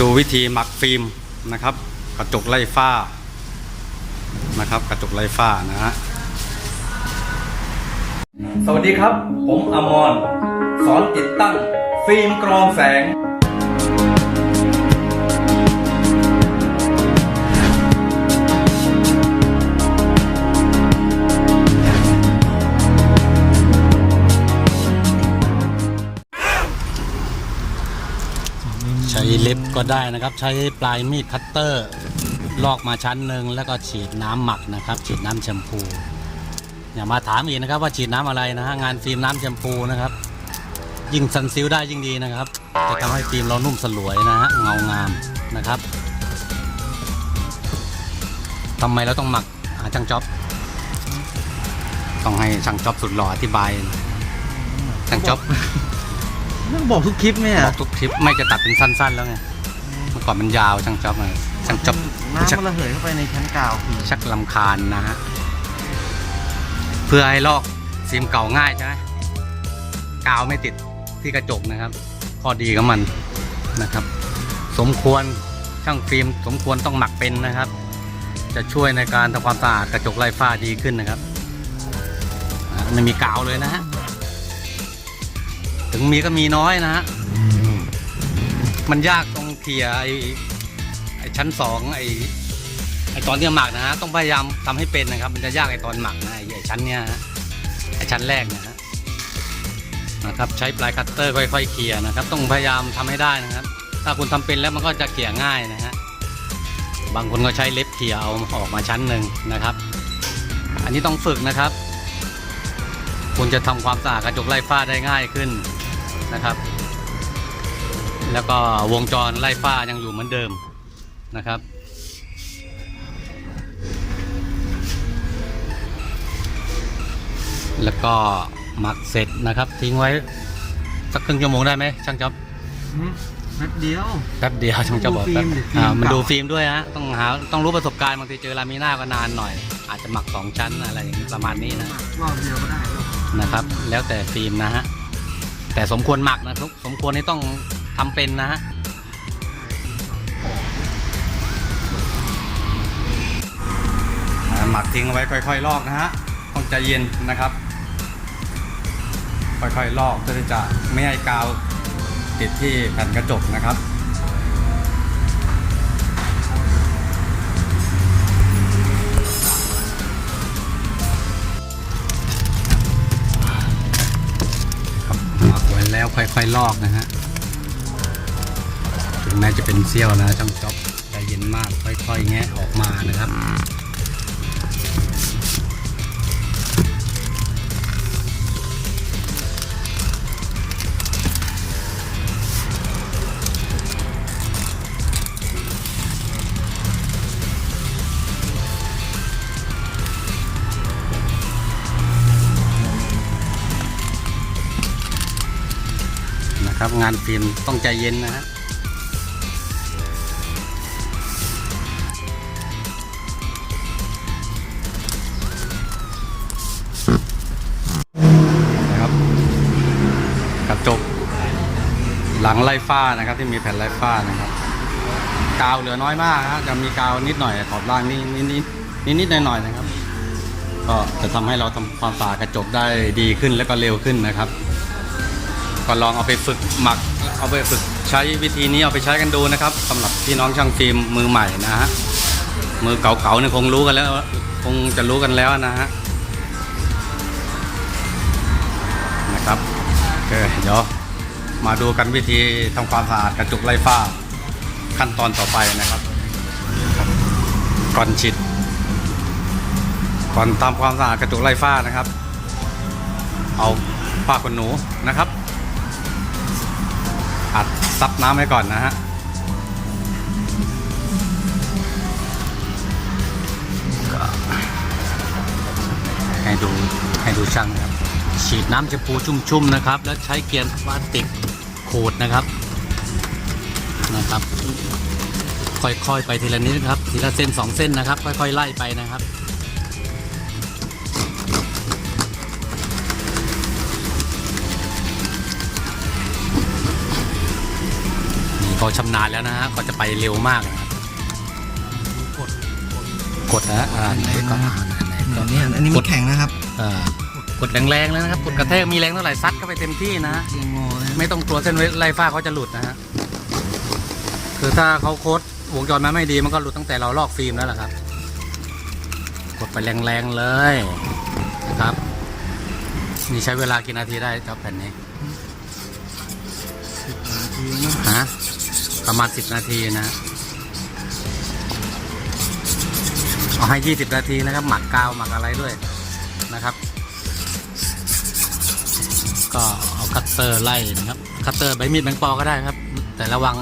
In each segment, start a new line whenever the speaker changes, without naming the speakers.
ดูวิธีหมักฟิล์มนะครับ กระจกไล่ฝ้านะครับ กระจกไล่ฝ้านะฮะสวัสดีครับ ผมอมรสอนติดตั้ง ฟิล์มกรองแสง ก็ได้นะครับ ใช้ปลายมีดคัตเตอร์ ลอกมาชั้นหนึ่งแล้วก็ฉีดน้ำหมักนะครับ ฉีดน้ำแชมพูอย่ามาถามอีกนะครับว่าฉีดน้ำอะไรนะฮะงานฟิล์มน้ำแชมพูนะครับ ยิ่งซันซิลได้ยิ่งดีนะครับจะทำให้ฟิล์มเรานุ่มสลวยนะฮะเงางามนะครับทำไมเราต้องหมักหาช่างจ็อบ ต้องให้ช่างจ็อบสุดหล่ออธิบายช่างจ็อบ
ต้องบอกทุกคลิปไหม
บ
อะ
อกทุกคลิปไม่จะตัดเป็นสั้น ๆ แล้วไงเมื่อ ก่อนมันยาวช่างจ็อบไงช่างจ็อบ
น้ำมันระเหยเข้าไปในชั้นกาวคือ
ชักลำคาญนะฮะเพื่อให้ลอกฟิล์มเก่าง่ายใช่ไหมกาวไม่ติดที่กระจกนะครับ ข้อดีของมันนะครับ สมควรช่างฟิล์มสมควรต้องหมักเป็นนะครับ จะช่วยในการทำความสะอาดกระจกไร้ฝ้าดีขึ้นนะครับอ่าไม่มีกาวเลยนะฮะถึงมีก็มีน้อยนะฮะมันยากตรง เทียไอ้ไอชั้นสองไอ้ไอตอนที่หมักนะฮะต้องพยายามทำให้เป็นนะครับ มันจะยากไอตอนหมักนะไอไอชั้นเนี้ยฮะไอชั้นแรกนะฮะนะครับใช้ปลายคัตเตอร์ค่อยๆเคลียนะครับ ต้องพยายามทำให้ได้นะครับ ถ้าคุณทำเป็นแล้วมันก็จะเกลี่ยง่ายนะฮะบางคนก็ใช้เล็บเกลี่ยเอาออกมาชั้นหนึ่งนะครับ อันนี้ต้องฝึกนะครับ คุณจะทำความสะอาดกระจกไล่ฝ้าได้ง่ายขึ้นนะครับ แล้วก็วงจรไล่ฝ้ายังอยู่เหมือนเดิมนะครับ แล้วก็หมักเสร็จนะครับทิ้งไว้สักครึ่งชั่วโมงได้ไหมช่างจ๊อบ
อืมแป๊บเดียว
แป๊บเดียวช่างจ๊อบบอก
ดูฟิ
แป๊
ล์
บ
มดิฟิล์ม
อ่ามันดู
เก่า
ฟิล์มด้วยฮะต้องหาต้องรู้ประสบการณ์บางทีเจอลามิน่าก็นานหน่อย อาจจะหมักสองชั้นอะไรอย่างนี้ประมาณนี้นะ
รอบเดียวก็ได้แล้ว
นะครับแล้วแต่ฟิล์มนะฮะแต่สมควรหมักนะทุกสมควรที่ต้อง ทำเป็นนะฮะหมักทิ้งเอาไว้ค่อย ๆ ลอกนะฮะต้องใจเย็นนะครับ ค่อยๆลอกเพื่อที่จะไม่ให้กาวติดที่แผ่นกระจกนะครับครับหมักไว้แล้วค่อยๆลอกนะฮะ แม้จะเป็นเซี่ยวนะช่างจ๊อบใจเย็นมากค่อยๆแงะออกมานะครับนะครับงานฟิล์มต้องใจเย็นนะฮะ หลังไล่ฝ้านะครับที่มีแผ่นไล่ฝ้านะครับ กาวเหลือน้อยมากฮะจะมีกาวนิดหน่อยขอบล่างนิดนิดนิดนิดนิดหน่อยหน่อยนะครับ ก็จะทำให้เราทำความสะอาดกระจกได้ดีขึ้นแล้วก็เร็วขึ้นนะครับ ก็ลองเอาไปฝึกหมัก เอาไปฝึกใช้วิธีนี้เอาไปใช้กันดูนะครับสำหรับพี่น้องช่างฟิล์มมือใหม่นะฮะมือเก่าๆเนี่ยคงรู้กันแล้ว คงจะรู้กันแล้วนะฮะนะครับโอเคเดี๋ยว มาดูกันวิธีทำความสะอาดกระจกไล่ฝ้า ขั้นตอนต่อไปนะครับ ก่อนฉีดก่อนทำความสะอาดกระจกไล่ฝ้านะครับ เอาผ้าขนหนูนะครับอัดซับน้ำไว้ก่อนนะฮะให้ดูให้ดูช่างครับฉีดน้ำจะปูชุ่มๆนะครับ แล้วใช้เกลียนพลาสติก ขูดนะครับนะครับ ค่อยๆไปทีละนิดนะครับทีละเส้นสองเส้นนะครับ ค่อยๆไล่ไปนะครับนี่ก็เขาชำนาญแล้วนะฮะเขาจะไปเร็วมากนะครับ
กด
กดนะอ่าไหนก็อ่านไหน
ต
ก็
อนนี้อันนี้มันแข็งนะครับ
เอ่อกดแรงๆเลยนะครับกดกระแทกมีแรงเท่าไหร่ซัดเข้าไปเต็มที่นะฮะ
เรียงงอเลย
ไม่ต้องกลัวเส้นไล่ฟ้าเขาจะหลุดนะฮะคือถ้าเขาโค้ดวงจรมาไม่ดีมันก็หลุดตั้งแต่เราลอกฟิล์มแล้วล่ะครับ กดไปแรงๆเลยนะครับ นี่ใช้เวลากี่นาทีได้ครับแผ่นนี้
สิบนาทีนะ
ฮะประมาณ10นาทีนะเอาให้20นาทีนะครับ หมักกาวหมักอะไรด้วยนะครับ ก็เอาคัตเตอร์ไล่นะครับ คัตเตอร์ใบมีดแบงปอก็ได้ครับ แต่ระวัง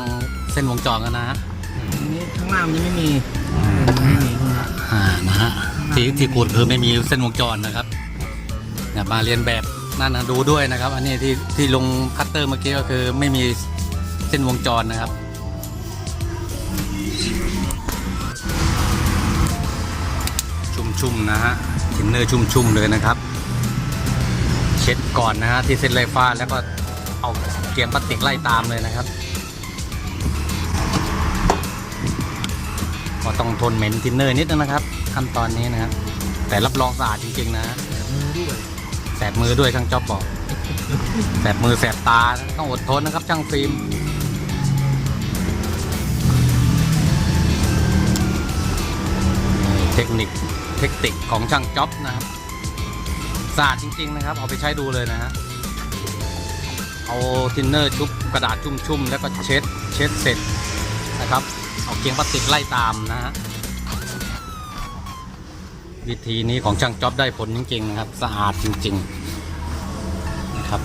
เส้นวงจรกันนะฮะ
อันนี้ข้างล่างมันยังไม่มีไม่มีคุณนะ
อ่านะฮะที่ที่ขูดคือไม่มีเส้นวงจรนะครับเนี่ยมาเรียนแบบนั่นนะดูด้วยนะครับ อันนี้ที่ที่ลงคัตเตอร์เมื่อกี้ก็คือไม่มีเส้นวงจรนะครับชุ่มๆนะฮะทินเนอร์ชุ่มๆเลยนะครับ เช็ดก่อนนะฮะที่เส้นไฟฟ้าแล้วก็เอาเกียงพลาสติกไล่ตามเลยนะครับก็ต้องทนเหม็นทินเนอร์นิดนึงนะครับ ขั้นตอนนี้นะครับ แต่รับรองสะอาดจริง ๆ นะ
มือด้วย
แสบมือด้วยช่างจ๊อบบอกแสบมือแสบตาต้องอดทนนะครับช่างฟิล์มนี่เทคนิคเทคนิคของช่างจ๊อบนะครับ สะอาดจริง ๆ นะครับ เอาไปใช้ดูเลยนะฮะเอาทินเนอร์ชุบกระดาษชุ่มๆแล้วก็เช็ดเช็ดเสร็จนะครับ เอาเกียงพลาสติกไล่ตามนะฮะวิธีนี้ของช่างจ๊อบได้ผลจริงๆนะครับ สะอาดจริงๆนะครับ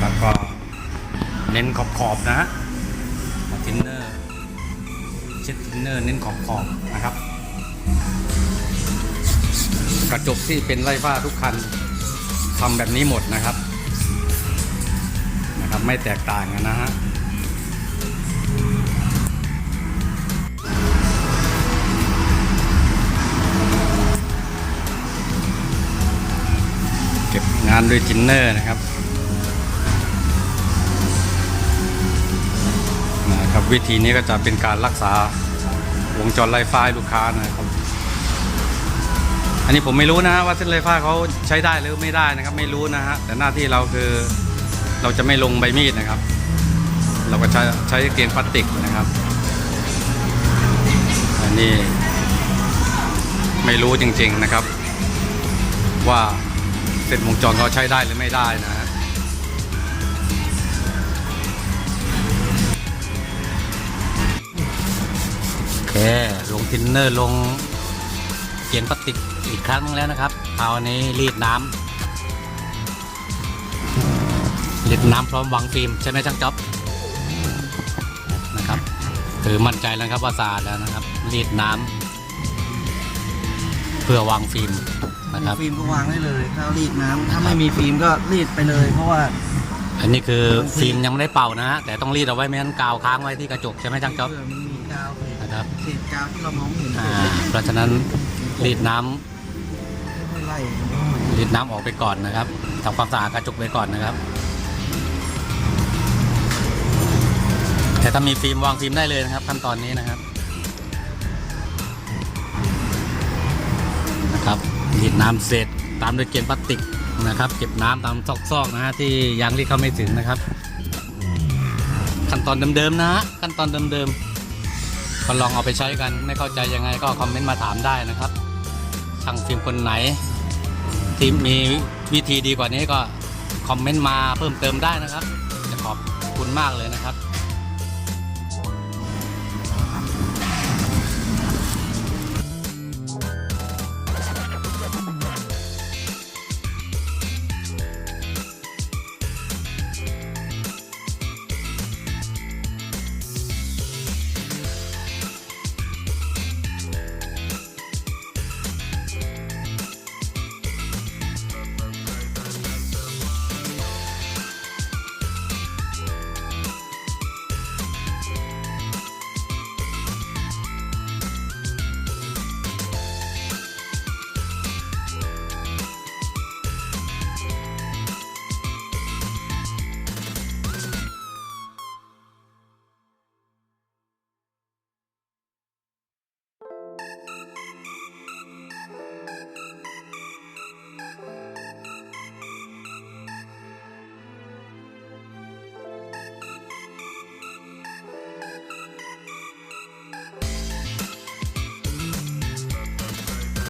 แล้วก็เน้นขอบๆนะฮะทินเนอร์เช็ดทินเนอร์เน้นขอบๆ รับกระจกที่เป็นไล่ฟ้าทุกคันทำแบบนี้หมดนะครับนะครับ ไม่แตกต่างกันนะฮะเก็บงานด้วยจินเนอร์นะครับนะครับวิธีนี้ก็จะเป็นการรักษาวงจรไฟฟ้าลูกค้านะครับ อันนี้ผมไม่รู้นะฮะว่าเส้นไฟฟ้าเขาใช้ได้หรือไม่ได้นะครับ ไม่รู้นะฮะแต่หน้าที่เราคือเราจะไม่ลงใบมีดนะครับ เราก็ใช้ใช้เกลียงพลาสติกนะครับ อันนี้ไม่รู้จริงๆนะครับ ว่าเส้นวงจรเขาใช้ได้หรือไม่ได้นะฮะโอเคลงทินเนอร์ลงเขียนพลาสติก อีกครั้งนึงแล้วนะครับคราวนี้รีดน้ำรีดน้ำพร้อมวางฟิล์มใช่ไหมช่างจ๊อบนะครับคือมั่นใจแล้วครับว่าสะอาดแล้วนะครับ รีดน้ำเพื่อวางฟิล์มนะครับ
ฟิล์มก็วางได้เลยถ้ารีดน้ำถ้าไม่มีฟิล์มก็รีดไปเลย เพราะว่า
อันนี้คือฟิล์มยังไม่ได้เป่านะฮะแต่ต้องรีดเอาไว้ไม่งั้นกาวค้างไว้ที่กระจกใช่ไหมช่างจ๊อบ
เผื่อมันมีกาวเศษ
นะครับ
เศษกาวที่เรามองไม่เห็น
อ่าเพราะฉะนั้นรีดน้ำ
ค่อยๆไล่
รีดน้ำออกไปก่อนนะครับทำความสะอาดกระจกไปก่อนนะครับ แต่ถ้ามีฟิล์มวางฟิล์มได้เลยนะครับ ขั้นตอนนี้นะครับนะครับรีดน้ำเสร็จตามด้วยเกล็ดพลาสติกนะครับ เก็บน้ำตามซอกๆนะฮะที่ยางรีดเข้าไม่ถึงนะครับ ขั้นตอนเดิมๆนะฮะขั้นตอนเดิมๆก็ลองเอาไปใช้กันไม่เข้าใจยังไงก็คอมเมนต์มาถามได้นะครับช่างฟิล์มคนไหน ที่มีวิธีดีกว่านี้ก็คอมเมนต์มาเพิ่มเติมได้นะครับ จะขอบคุณมากเลยนะครับ